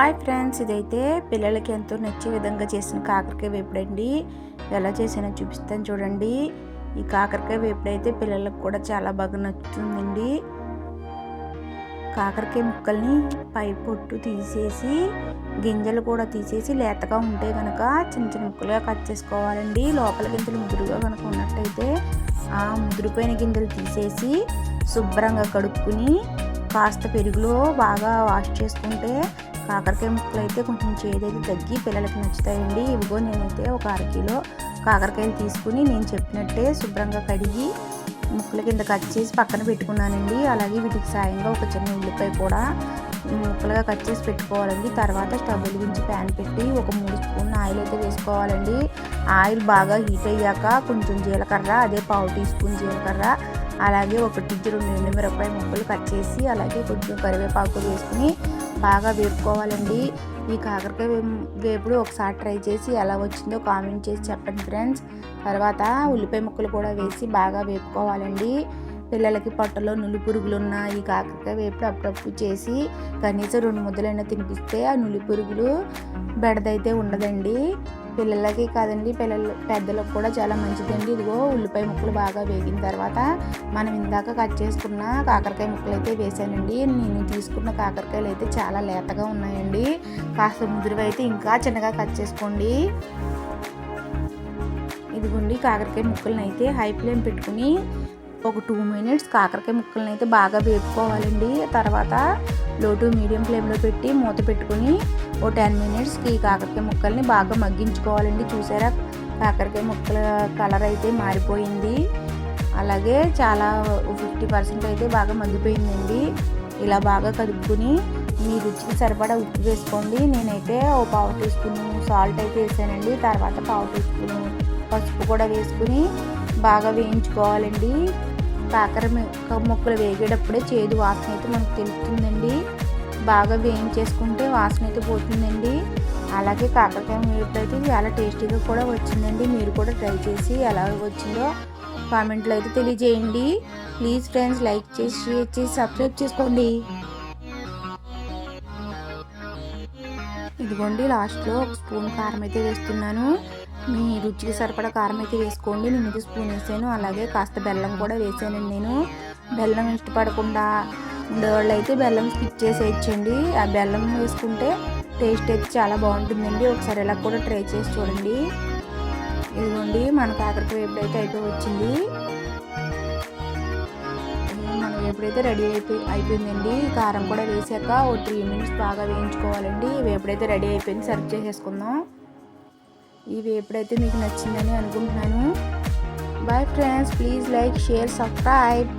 Hi friends ఇదైతే పిల్లలకి ఎంతో నచ్చే విధంగా చేసిన కాకరకాయ వేపుడండి. ఎలా చేసినా చూపిస్తాను చూడండి. ఈ కాకరకాయ వేపుడు అయితే పిల్లలకు కూడా చాలా బాగా నచ్చుతుందండి. కాకరకాయ ముక్కల్ని పై పొట్టు తీసేసి గింజలు కూడా తీసేసి లేతగా ఉంటే కనుక చిన్న చిన్న ముక్కలుగా కట్ చేసుకోవాలండి. లోపల గింజలు ముదురుగా కనుక ఉన్నట్టయితే ఆ ముదురుపోయిన గింజలు తీసేసి శుభ్రంగా కడుక్కుని కాస్త పెరుగులో బాగా వాష్ చేసుకుంటే కాకరకాయ ముక్కలు అయితే కొంచెం చేదైతే తగ్గి పిల్లలకి నచ్చుతాయండి. ఇవిగో నేనైతే ఒక అరకిలో కాకరకాయలు తీసుకుని నేను చెప్పినట్టే శుభ్రంగా కడిగి ముక్కల కింద కట్ చేసి పక్కన పెట్టుకున్నానండి. అలాగే వీటికి సాయంగా ఒక చిన్న ఉల్లిపాయ కూడా ముక్కలుగా కట్ చేసి పెట్టుకోవాలండి. తర్వాత స్టవ్ వెలిగించి ప్యాన్ పెట్టి ఒక మూడు స్పూన్ ఆయిల్ అయితే వేసుకోవాలండి. ఆయిల్ బాగా హీట్ అయ్యాక కొంచెం జీలకర్ర అదే పావు టీ స్పూన్ జీలకర్ర అలాగే ఒక టిజ్జు రెండు ఎండుమిరపకాయ ముక్కలు కట్ చేసి అలాగే కొంచెం కరివేపాకు వేసుకుని బాగా వేపుకోవాలండి ఈ కాకరకాయ వేపుడు ఒకసారి ట్రై చేసి ఎలా వచ్చిందో కామెంట్ చేసి చెప్పండి ఫ్రెండ్స్. తర్వాత ఉల్లిపాయ ముక్కలు కూడా వేసి బాగా వేపుకోవాలండి. పిల్లలకి పొట్టలో నులి పురుగులు ఉన్న ఈ కాకరకాయ వేపుడు అప్పుడప్పుడు చేసి కనీసం రెండు ముద్దలైనా తినిపిస్తే ఆ నులి పురుగులు బెడదైతే ఉండదండి. పిల్లలకి కాదండి పిల్లలు పెద్దలకు కూడా చాలా మంచిదండి. ఇదిగో ఉల్లిపాయ ముక్కలు బాగా వేగిన తర్వాత మనం ఇందాక కట్ చేసుకున్న కాకరకాయ ముక్కలు అయితే వేసానండి. నేను తీసుకున్న కాకరకాయలు అయితే చాలా లేతగా ఉన్నాయండి. కాస్త ముదురువి అయితే ఇంకా చిన్నగా కట్ చేసుకోండి. ఇదిగోండి కాకరకాయ ముక్కలను అయితే హై ఫ్లేమ్ పెట్టుకుని ఒక టూ మినిట్స్ కాకరకాయ ముక్కలను అయితే బాగా వేపుకోవాలండి. తర్వాత లో టు మీడియం ఫ్లేమ్లో పెట్టి మూత పెట్టుకుని ఓ టెన్ మినిట్స్కి కాకరకాయ ముక్కల్ని బాగా మగ్గించుకోవాలండి. చూసారా? కాకరకాయ ముక్కల కలర్ అయితే మారిపోయింది. అలాగే చాలా ఫిఫ్టీ పర్సెంట్ అయితే బాగా మగ్గిపోయిందండి. ఇలా బాగా కదుపుకుని మీ రుచికి సరిపడా ఉప్పు వేసుకోండి. నేనైతే ఓ పావు టీ స్పూన్ సాల్ట్ అయితే వేసానండి. తర్వాత పావు టీ స్పూన్ పసుపు కూడా వేసుకుని బాగా వేయించుకోవాలండి. కాకర ముక్కలు వేగేటప్పుడే చేదు వాసన అయితే మనకు తెలుస్తుందండి. బాగా వేయించేసుకుంటే వాసన అయితే పోతుందండి. అలాగే కాకరకాయ వేపుడు అయితే చాలా టేస్టీగా కూడా వచ్చిందండి. మీరు కూడా ట్రై చేసి ఎలా వచ్చిందో కామెంట్లో అయితే తెలియజేయండి. ప్లీజ్ ఫ్రెండ్స్ లైక్ చేసి షేర్ చేసి సబ్స్క్రైబ్ చేసుకోండి. ఇదిగోండి లాస్ట్లో ఒక స్పూన్ కారం అయితే వేస్తున్నాను. మీ రుచికి సరిపడా కారం అయితే వేసుకోండి. నేను ఇది స్పూన్ వేసాను. అలాగే కాస్త బెల్లం కూడా వేసానండి నేను. బెల్లం ఇష్టపడకుండా ఉండేవాళ్ళు అయితే బెల్లం స్కిప్ చేసేయచ్చండి. ఆ బెల్లం వేసుకుంటే టేస్ట్ అయితే చాలా బాగుంటుందండి. ఒకసారి ఇలా కూడా ట్రై చేసి చూడండి. ఇదిగోండి మన కాకరకాయ ఎప్పుడైతే అయిపోయి వచ్చింది. మనం ఎప్పుడైతే రెడీ అయిపోయి అయిపోయిందండి. కారం కూడా వేసాక ఓ త్రీ మినిట్స్ బాగా వేయించుకోవాలండి. ఇవి ఎప్పుడైతే రెడీ అయిపోయింది. సర్వ్ చేసేసుకుందాం. ఇవి ఎప్పుడైతే మీకు నచ్చిందని అనుకుంటున్నాను. Bye friends please like share subscribe